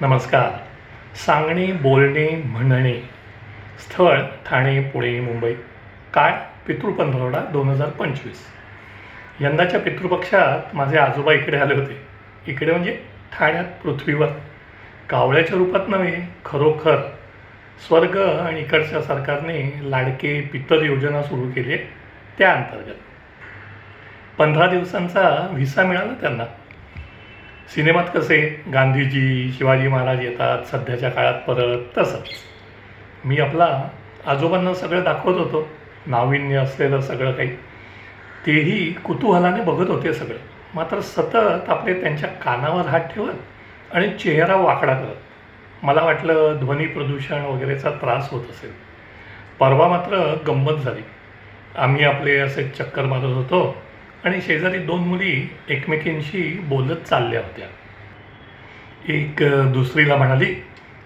नमस्कार. सांगणे बोलणे म्हणणे स्थळ ठाणे पुणे मुंबई. काय? पितृपंधरवडा दोन हजार पंचवीस. यंदाच्या पितृपक्षात माझे आजोबा इकडे आले होते. इकडे म्हणजे ठाण्यात पृथ्वीवर. कावळ्याच्या रूपात नव्हे खरोखर. स्वर्ग आणि इकडच्या सरकारने लाडके पितर योजना सुरू केली आहे त्या अंतर्गत. पंधरा दिवसांचा व्हिसा मिळाला त्यांना. सिनेमात कसे गांधीजी शिवाजी महाराज येतात सध्याच्या काळात परत तसंच मी आपला आजोबांना सगळं दाखवत होतो. नाविन्य असलेलं सगळं काही. तेही कुतूहलाने बघत होते सगळं. मात्र सतत आपले त्यांच्या कानावर हात ठेवत आणि चेहरा वाकडा करत. मला वाटलं ध्वनी प्रदूषण वगैरेचा त्रास होत असेल. परवा मात्र गंमत झाली. आम्ही आपले असे चक्कर मारत होतो. आणि शेजारी दोन मुली एकमेकींशी बोलत चालल्या होत्या. एक दुसरीला म्हणाली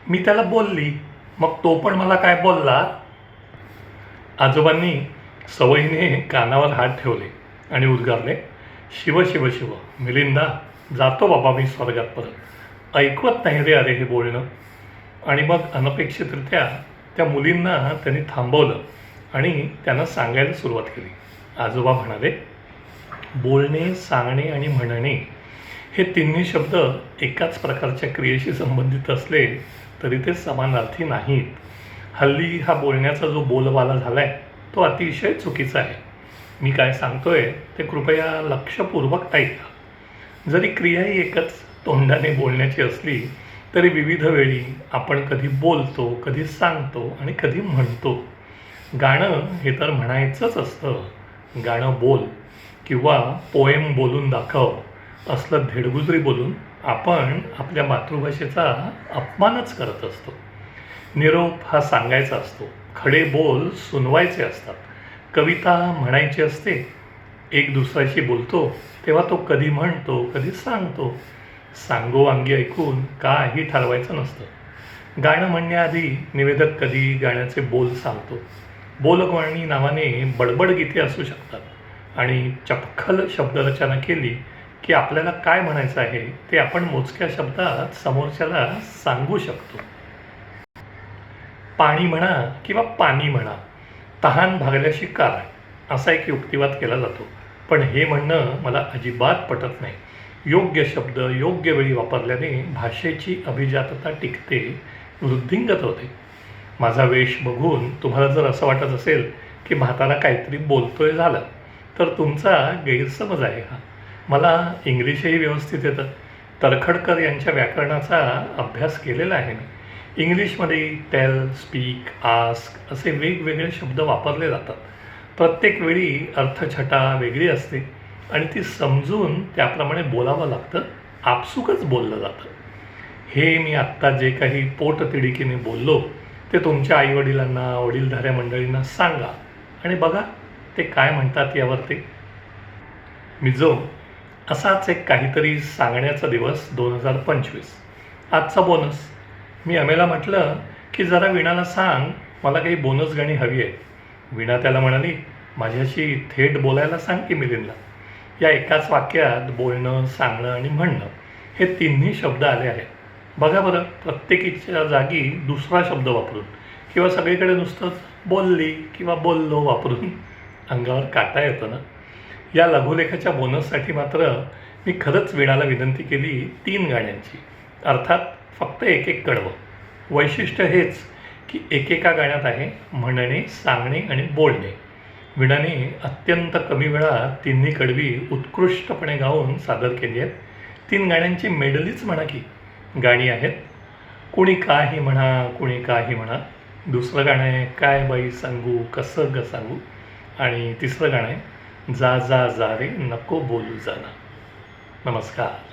मी त्याला बोलली मग तो पण मला काय बोलला? आजोबांनी सवयीने कानावर हात ठेवले आणि उद्गारले शिव शिव शिव मिलिंदा जातो बाबा मी स्वर्गात परत. ऐकवत नाही रे अरे हे बोलणं. आणि मग अनपेक्षितरित्या त्या मुलींना त्यांनी थांबवलं आणि त्यांना सांगायला सुरुवात केली. आजोबा म्हणाले बोलणे सांगणे आणि म्हणणे हे तिन्ही शब्द एकाच प्रकारच्या क्रियेशी संबंधित असले तरी ते समानार्थी नाहीत. हल्ली हा बोलण्याचा जो बोलबाला झाला आहे तो अतिशय चुकीचा आहे. मी काय सांगतोय ते कृपया लक्षपूर्वक ऐका. जरी क्रियाही एकच तोंडाने बोलण्याची असली तरी विविध वेळी आपण कधी बोलतो कधी सांगतो आणि कधी म्हणतो. गाणं हे तर म्हणायचंच असतं. गाणं बोल. किंवा पोएम बोलून दाखव असलं धेडगुजरी बोलून आपण आपल्या मातृभाषेचा अपमानच करत असतो. निरोप हा सांगायचा असतो. खडे बोल सुनवायचे असतात. कविता म्हणायची असते. एक दुसऱ्याशी बोलतो तेव्हा तो कधी म्हणतो कधी सांगतो. सांगोवांगी ऐकून काही ठरवायचं नसतं. गाणं म्हणण्याआधी निवेदक कधी गाण्याचे बोल सांगतो. बोलगवाणी नावाने बडबड गीते असू शकतात. आणि चपखल शब्दरचना केली की आपल्याला काय म्हणायचं आहे ते आपण मोजक्या शब्दात समोरच्याला सांगू शकतो. पाणी म्हणा किंवा पाणी म्हणा तहान भागल्याशी कारण असा एक युक्तिवाद केला जातो. पण हे म्हणणं मला अजिबात पटत नाही. योग्य शब्द योग्य वेळी वापरल्याने भाषेची अभिजातता टिकते वृद्धिंगत होते. माझा वेश बघून तुम्हाला जर असं वाटत असेल की म्हातारा काहीतरी बोलतोय झालं तर तुमचा गैरसमज आहे हा. मला इंग्लिशही व्यवस्थित येतं. तरखडकर यांच्या व्याकरणाचा अभ्यास केलेला आहे मी. इंग्लिशमध्ये टेल स्पीक आस्क असे वेगवेगळे शब्द वापरले जातात. प्रत्येक वेळी अर्थछटा वेगळी असते आणि ती समजून त्याप्रमाणे बोलावं लागतं. आपसुकच बोललं जातं. हे मी आत्ता जे काही पोटतिडकीने बोललो ते तुमच्या आईवडिलांना वडीलधाऱ्या मंडळींना सांगा. आणि बघा ते काय म्हणतात यावरती? मी जो असाच एक काहीतरी सांगण्याचा दिवस दोन हजार पंचवीस. आजचा बोनस. मी अमेला म्हटलं की जरा वीणाला सांग मला काही बोनस गाणी हवी आहे. वीणा त्याला म्हणाली माझ्याशी थेट बोलायला सांग की मिलिंदला. या एकाच वाक्यात बोलणं सांगणं आणि म्हणणं हे तिन्ही शब्द आले आहेत. बघा बरं प्रत्येकीच्या जागी दुसरा शब्द वापरून किंवा सगळीकडे नुसतंच बोलली किंवा बोललो वापरून. अंगावर काटा येतो ना? या लघुलेखाच्या बोनससाठी मात्र मी खरंच वीणाला विनंती केली तीन गाण्यांची. अर्थात फक्त एक एक कडवं. वैशिष्ट्य हेच की एकेका गाण्यात आहे म्हणणे सांगणे आणि बोलणे. वीणाने अत्यंत कमी वेळात तिन्ही कडवी उत्कृष्टपणे गाऊन सादर केली आहेत. तीन गाण्यांची मेडलीच म्हणा की गाणी आहेत. कुणी काही म्हणा कुणी काही म्हणा. दुसरं गाणं आहे काय बाई सांगू कसं ग सांगू? आणि तिसरं गाणं आहे जा जा जा रे नको बोलू जाना. नमस्कार.